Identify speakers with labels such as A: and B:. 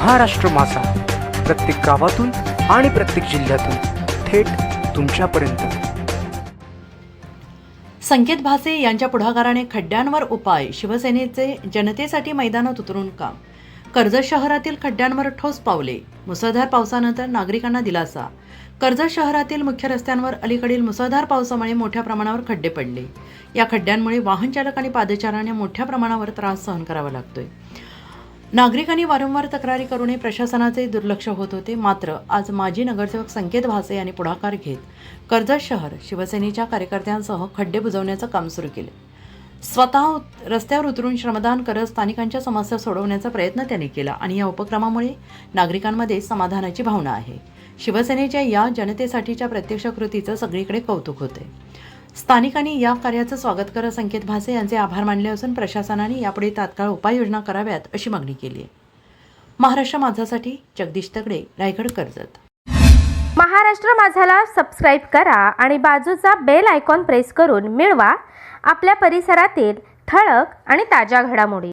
A: महाराष्ट्र माझा. प्रत्येक गावातून आणि प्रत्येक जिल्ह्यातून थेट तुमच्यापर्यंत.
B: संकेत भासे यांच्या पुढाकाराने खड्ड्यांवर उपाय शिवसेनेचे जनतेसाठी मैदानात उतरून काम. कर्जत शहरातील खड्ड्यांवर ठोस पावले मुसळधार पावसानंतर नागरिकांना दिलासा. कर्जत शहरातील मुख्य रस्त्यांवर अलीकडील मुसळधार पावसामुळे मोठ्या प्रमाणावर खड्डे पडले. या खड्ड्यांमुळे वाहनचालक आणि पादचाऱ्यांना मोठ्या प्रमाणावर त्रास सहन करावा लागतोय. नागरिकांनी वारंवार तक्रारी करूनही प्रशासनाचे दुर्लक्ष होत होते. मात्र आज माजी नगरसेवक संकेत भासे यांनी पुढाकार घेत कर्जत शहर शिवसेनेच्या कार्यकर्त्यांसह खड्डे बुजवण्याचं काम सुरू केले. स्वतः रस्त्यावर उतरून श्रमदान करत स्थानिकांच्या समस्या सोडवण्याचा प्रयत्न त्यांनी केला आणि या उपक्रमामुळे नागरिकांमध्ये समाधानाची भावना आहे. शिवसेनेच्या या जनतेसाठीच्या प्रत्यक्ष कृतीचं सगळीकडे कौतुक होते. स्थानिकांनी या कार्याचं स्वागत करत संकेत भासे यांचे आभार मानले असून प्रशासनाने यापुढे तात्काळ उपाययोजना कराव्यात अशी मागणी केली आहे. महाराष्ट्र माझासाठी जगदीश तगडे रायगड कर्जत.
C: महाराष्ट्र माझाला सबस्क्राईब करा आणि बाजूचा बेल आयकॉन प्रेस करून मिळवा. आपल्या परिसरातील ठळक आणि ताज्या घडामोडी.